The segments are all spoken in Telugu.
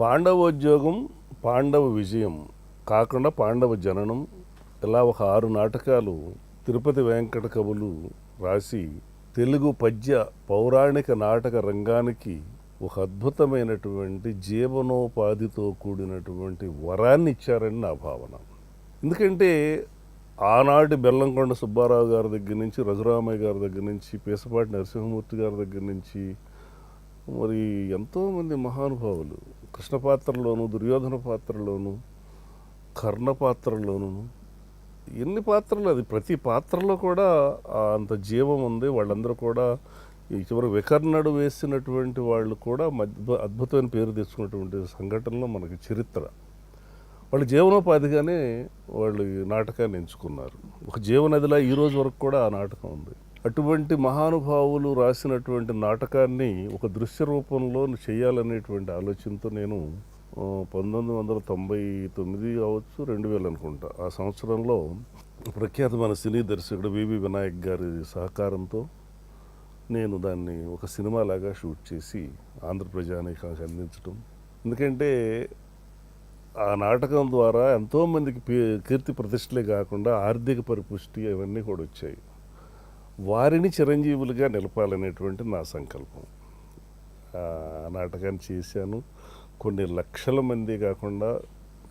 పాండవోద్యోగం పాండవ విజయం కాకుండా పాండవ జననం ఇలా ఒక ఆరు నాటకాలు తిరుపతి వెంకట కవులు రాసి తెలుగు పద్య పౌరాణిక నాటక రంగానికి ఒక అద్భుతమైనటువంటి జీవనోపాధితో కూడినటువంటి వరాన్ని ఇచ్చారని నా భావన. ఎందుకంటే ఆనాటి బెల్లంకొండ సుబ్బారావు గారి దగ్గర నుంచి రఘురామయ్య గారి దగ్గర నుంచి పీసపాటి నరసింహమూర్తి గారి దగ్గర నుంచి మరి ఎంతోమంది మహానుభావులు కృష్ణ పాత్రలోను దుర్యోధన పాత్రలోను కర్ణ పాత్రలోను ఎన్ని పాత్రలు? అది ప్రతి పాత్రలో కూడా అంత జీవం ఉంది. వాళ్ళందరూ కూడా ఈ చివరి వికర్ణుడు వేసినటువంటి వాళ్ళు కూడా అద్భుతమైన పేరు తెచ్చుకున్నటువంటి సంఘటనలో మనకి చరిత్ర. వాళ్ళు జీవనోపాధిగానే వాళ్ళు నాటకాన్ని ఎంచుకున్నారు. ఒక జీవనదిలా ఈ రోజు వరకు కూడా ఆ నాటకం ఉంది. అటువంటి మహానుభావులు రాసినటువంటి నాటకాన్ని ఒక దృశ్య రూపంలో చేయాలనేటువంటి ఆలోచనతో నేను పంతొమ్మిది వందల తొంభై తొమ్మిది కావచ్చు రెండు వేలు అనుకుంటా. ఆ సంవత్సరంలో ప్రఖ్యాతమైన సినీ దర్శకుడు వివి వినాయక్ గారి సహకారంతో నేను దాన్ని ఒక సినిమాలాగా షూట్ చేసి ఆంధ్రప్రజానికి అందించడం ఎందుకంటే ఆ నాటకం ద్వారా ఎంతోమందికి కీర్తి ప్రతిష్టలే కాకుండా ఆర్థిక పరిపుష్టి అవన్నీ కూడా వచ్చాయి. వారిని చిరంజీవులుగా నిలపాలనేటువంటి నా సంకల్పం. నాటకాన్ని చేశాను. కొన్ని లక్షల మంది కాకుండా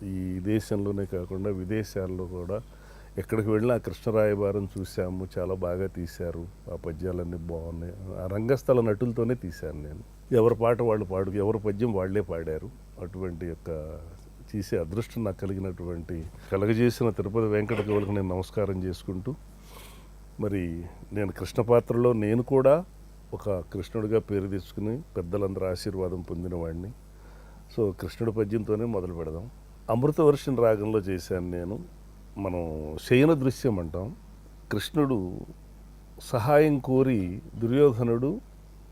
ఈ దేశంలోనే కాకుండా విదేశాల్లో కూడా ఎక్కడికి వెళ్ళినా కృష్ణరాయబారం చూశాము. చాలా బాగా తీశారు. ఆ పద్యాలన్నీ బాగున్నాయి. ఆ రంగస్థల నటులతోనే తీశాను నేను. ఎవరి పాట వాళ్ళు పాడు ఎవరి పద్యం వాళ్ళే పాడారు. అటువంటి యొక్క తీసే అదృష్టం నాకు కలిగినటువంటి కలగజేసిన తిరుపతి వెంకట కవులకు నేను నమస్కారం చేసుకుంటూ మరి నేను కృష్ణ పాత్రలో నేను కూడా ఒక కృష్ణుడిగా పేరు తెచ్చుకుని పెద్దలందరూ ఆశీర్వాదం పొందినవాడిని సో కృష్ణుడి పద్యంతోనే మొదలు పెడదాం. అమృతవర్షిని రాగంలో చేశాను నేను. మనం శయన దృశ్యం అంటాం. కృష్ణుడు సహాయం కోరి దుర్యోధనుడు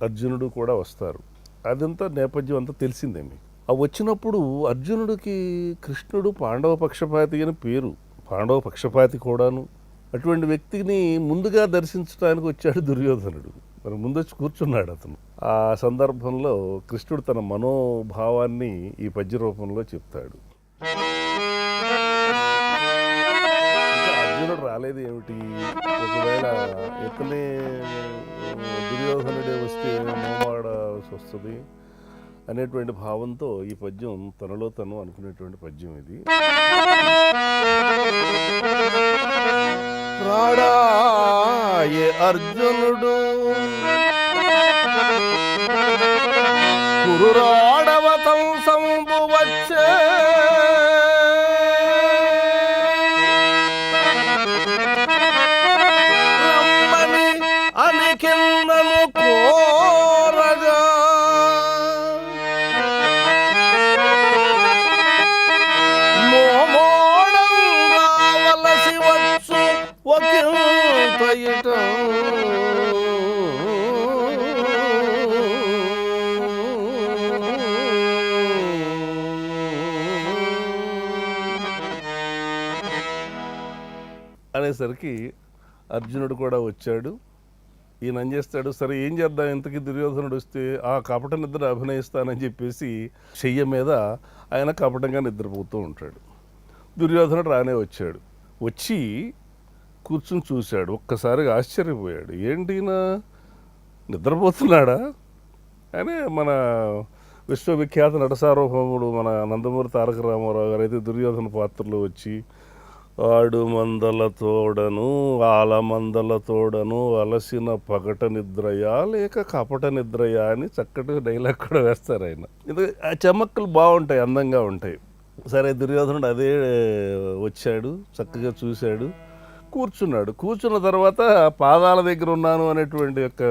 అర్జునుడు కూడా వస్తారు. అదంతా నేపథ్యం అంతా తెలిసిందే మీకు. ఆ వచ్చినప్పుడు అర్జునుడికి కృష్ణుడు పాండవ పక్షపాతి అని పేరు. పాండవ పక్షపాతి కూడాను. అటువంటి వ్యక్తిని ముందుగా దర్శించడానికి వచ్చాడు దుర్యోధనుడు. మరి ముందొచ్చి కూర్చున్నాడు అతను. ఆ సందర్భంలో కృష్ణుడు తన మనోభావాన్ని ఈ పద్య రూపంలో చెప్తాడు. అర్జునుడు రాలేదు ఏమిటి? ఒకవేళ ఇతనే దుర్యోధనుడే వస్తే మోమాడాల్సి వస్తుంది అనేటువంటి భావంతో ఈ పద్యం తనలో తను అనుకునేటువంటి పద్యం ఇది. రాడాయే అర్జునుడు. కురురా ఒకంత అనేసరికి అర్జునుడు కూడా వచ్చాడు. ఈయన ఏం చేస్తాడు? సరే ఏం చేద్దాం? ఇంతకీ దుర్యోధనుడు వస్తే ఆ కపట నిద్ర అభినయిస్తానని చెప్పేసి చెయ్య మీద ఆయన కపటంగా నిద్రపోతూ ఉంటాడు. దుర్యోధనుడు రానే వచ్చాడు. వచ్చి కూర్చుని చూశాడు. ఒక్కసారిగా ఆశ్చర్యపోయాడు. ఏంటి నిద్రపోతున్నాడా? అని మన విశ్వవిఖ్యాత నటసారోహముడు మన నందమూరి తారక రామారావు గారు అయితే దుర్యోధన పాత్రలో వచ్చి ఆడు మందల తోడను ఆలమందల తోడను అలసిన పగట నిద్రయా లేక కపట నిద్రయా అని చక్కటి డైలాగ్ కూడా వేస్తారు ఆయన. ఇది ఆ చెమక్కలు బాగుంటాయి అందంగా ఉంటాయి. సరే దుర్యోధనుడు అదే వచ్చాడు చక్కగా చూశాడు. కూర్చున్నాడు. కూర్చున్న తర్వాత పాదాల దగ్గర ఉన్నాను అనేటువంటి యొక్క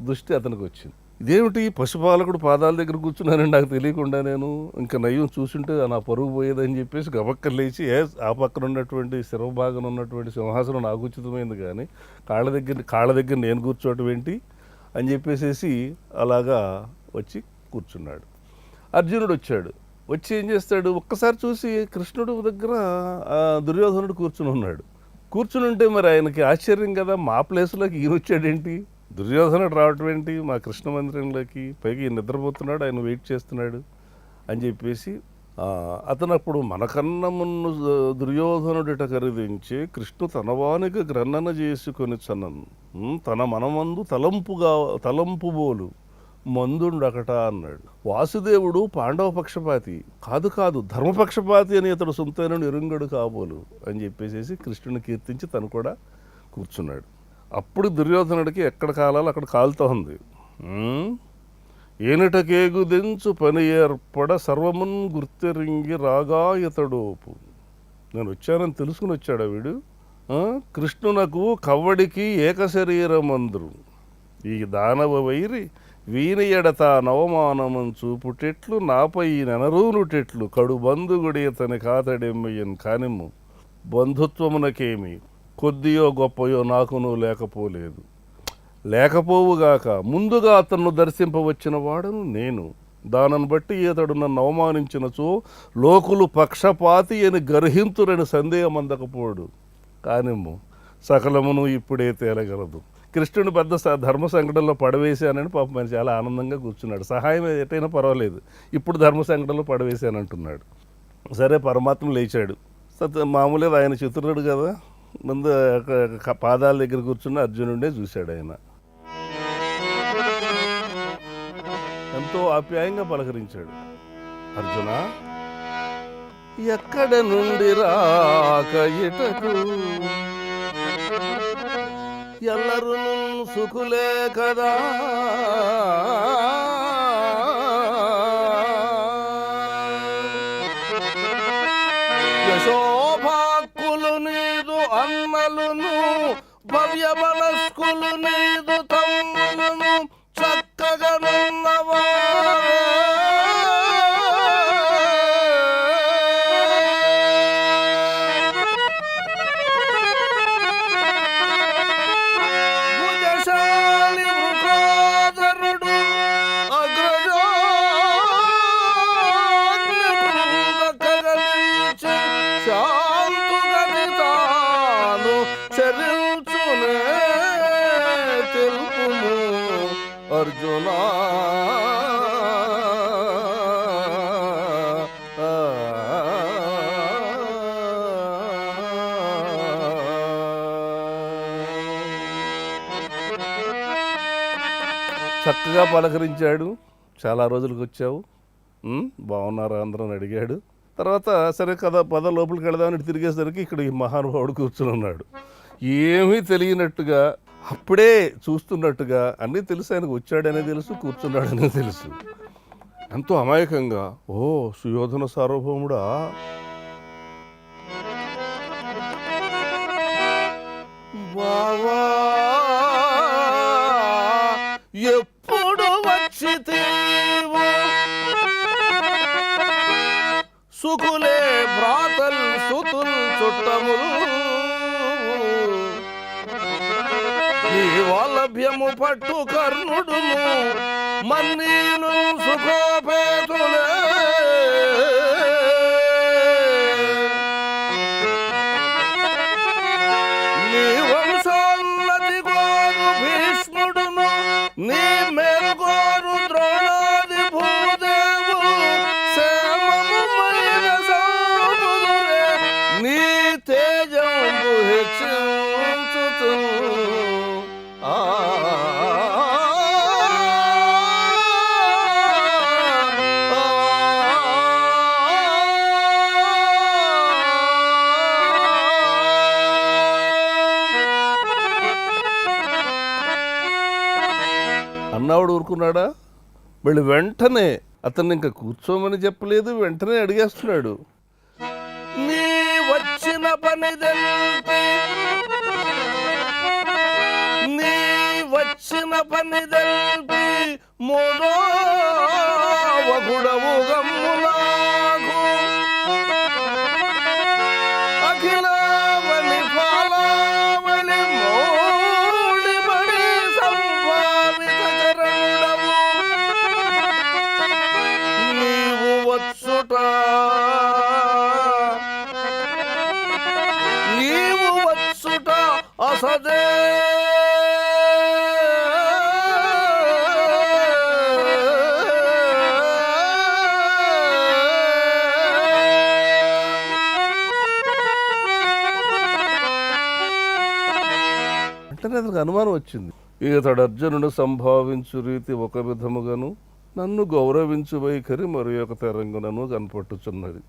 దృష్టి అతనికి వచ్చింది. ఇదేమిటి? పశుపాలకుడు పాదాల దగ్గర కూర్చున్నానని నాకు తెలియకుండా నేను ఇంకా నయ్యం చూసుంటే నా పరుగు పోయేదని చెప్పేసి గబక్కలు లేచి ఏ ఆ పక్కన ఉన్నటువంటి శిరభాగం ఉన్నటువంటి సింహాసనం నాకు ఉచితమైంది కానీ కాళ్ళ దగ్గర కాళ్ళ దగ్గర నేను కూర్చోవటం ఏంటి? అని చెప్పేసేసి అలాగా వచ్చి కూర్చున్నాడు. అర్జునుడు వచ్చాడు. వచ్చి ఏం చేస్తాడు? ఒక్కసారి చూసి కృష్ణుడు దగ్గర ఆ, దుర్యోధనుడు కూర్చుని ఉన్నాడు. కూర్చుని ఉంటే మరి ఆయనకి ఆశ్చర్యం కదా. మా ప్లేస్లోకి ఈయన వచ్చాడేంటి? దుర్యోధనుడు రావటం ఏంటి? మా కృష్ణ మందిరంలోకి పైకి నిద్రపోతున్నాడు ఆయన వెయిట్ చేస్తున్నాడు అని చెప్పేసి అతను అప్పుడు మనకన్న దుర్యోధనుడిట ఖరీదించి కృష్ణు తనవానికి గ్రన్నన చేసుకొని చనన్ తన మనమందు తలంపుగా తలంపు బోలు. మందుండకట అన్నాడు. వాసుదేవుడు పాండవ పక్షపాతి కాదు కాదు ధర్మపక్షపాతి అని అతడు సొంతైన నిరుంగడు కాబోలు అని చెప్పేసి కృష్ణుని కీర్తించి తను కూడా కూర్చున్నాడు. అప్పుడు దుర్యోధనుడికి ఎక్కడ కాలాలో అక్కడ కాలుతో ఉంది. ఉమ్, ఏనుటకేగుదెంచు పని ఏర్పడ సర్వమున్ గుర్తెరింగి రాగా ఇతడోపు నేను వచ్చానని తెలుసుకుని వచ్చాడా వీడు? కృష్ణునకు కవ్వడికి ఏకశరీరమందరు. ఈ దానవ వైరి వీని ఎడత నవమానమం చూపుటెట్లు నాపై నెనరూనుటెట్లు కడు బంధుగుడి అతని కాతడెమ్మయ్యన్ కానిమ్ము. బంధుత్వమునకేమి? కొద్దియో గొప్పయో నాకును లేకపోలేదు. లేకపోవుగాక ముందుగా అతన్ను దర్శింపవచ్చిన వాడను నేను. దానిని బట్టి ఇతడు నన్ను అవమానించినచో లోకులు పక్షపాతి అని గర్హింతురని సందేహం అందకపోడు కానిమ్ము సకలమును ఇప్పుడే తేలగలదు. కృష్ణుని పెద్ద స- ధర్మ సంకటంలో పడవేశానని పాపం ఆయన చాలా ఆనందంగా కూర్చున్నాడు. సహాయం ఎటైనా పర్వాలేదు. ఇప్పుడు ధర్మ సంకటంలో పడవేశానంటున్నాడు సరే పరమాత్మ లేచాడు. సత్ మామూలుగా ఆయన చతురుడు కదా. ముందు ఒక- పాదాల దగ్గర కూర్చున్న అర్జునుడే చూశాడు ఆయన. ఎంతో ఆప్యాయంగా పలకరించాడు. అర్జున ఎక్కడ నుండి రాక ఇటకు? ఎల్లరూ సుఖులే కదా. యశోభాక్కులు నీదు అన్నలును భవ్య మనస్కులు నీదు తమ్ములను చక్కగా భుజశాలి అర్జునా చక్కగా పలకరించాడు. చాలా రోజులకు వచ్చావు. బాగున్నారా అందరం అడిగాడు. తర్వాత సరే కదా పద లోపలికి వెళదామని తిరిగేసరికి ఇక్కడ ఈ మహానుభావుడు కూర్చుని ఉన్నాడు. ఏమీ తెలియనట్టుగా అప్పుడే చూస్తున్నట్టుగా అన్నీ తెలుసు ఆయనకు వచ్చాడనే తెలుసు కూర్చున్నాడనే తెలుసు. ఎంతో అమాయకంగా ఓ సుయోధన సార్వభౌముడా. బావా ఎప్పుడు వచ్చి సుకులే భ్రాతల్ సుతుల్ చుట్టములు. జీవాలభ్యము పట్టు కర్ణుడును మన్నీను సుఖోపేతులే. నీ వంశోన్నతి గోరు భీష్ముడును నీ మేల్గోరు ద్రోణాది భూదేవులు క్షేమముమైన నీ తేజంబు హెచ్చించుతు. ఊరుకున్నాడా వీళ్ళు వెంటనే అతన్ని ఇంకా కూర్చోమని చెప్పలేదు వెంటనే అడిగేస్తున్నాడు. నీ వచ్చిన పని తెలిపి నీ వచ్చిన పని తెలిపి మూడో ఒకడవు సదే వెంటనే అతనికి అనుమానం వచ్చింది. ఇతడు అర్జునుడు సంభావించు రీతి ఒక విధముగాను నన్ను గౌరవించు వైఖరి మరి ఒక తరంగునను కనపట్టుచున్నది.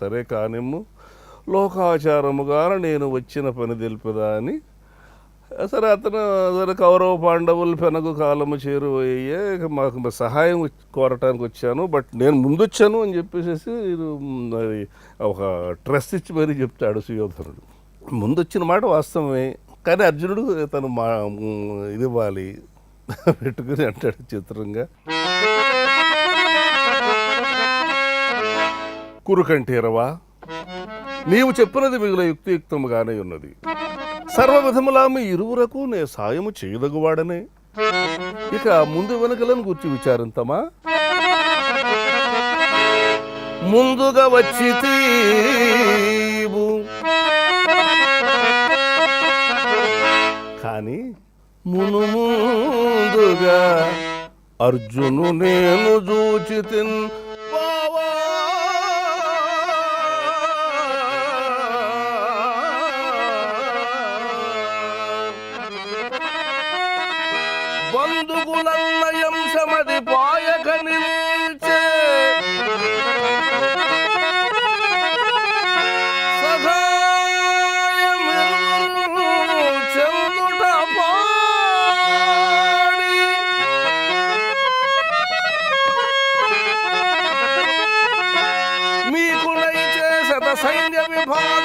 సరే కానిమ్ము. లోకాచారముగా నేను వచ్చిన పని తెలిపదా అని. సరే అతను సరే కౌరవ పాండవులు పెనగు కాలము చేరువయ్యే ఇక మాకు సహాయం కోరటానికి వచ్చాను. బట్ నేను ముందు వచ్చాను అని చెప్పేసి ఇది ఒక ట్రస్ట్ ఇచ్చి మరీ చెప్తాడు సుయోధనుడు. ముందు వచ్చిన మాట వాస్తవమే కానీ అర్జునుడు తను మా ఇది ఇవ్వాలి పెట్టుకుని అంటాడు చిత్రంగా. కురుకంఠీరవా? నీవు చెప్పినది మిగుల యుక్తియుక్తముగానే ఉన్నది. సర్వవిధములా మీ ఇరువురకు నే సాయము చేయదగువాడనే. ఇక ముందు వెనుకలను గుర్చి విచారింతమా? ముందుగా వచ్చి తీవు. కానీ మును ముందుగా అర్జును నేను చూచితిన్ తిన్ సమది పాయక నిలిచే. సైన్య విభాగము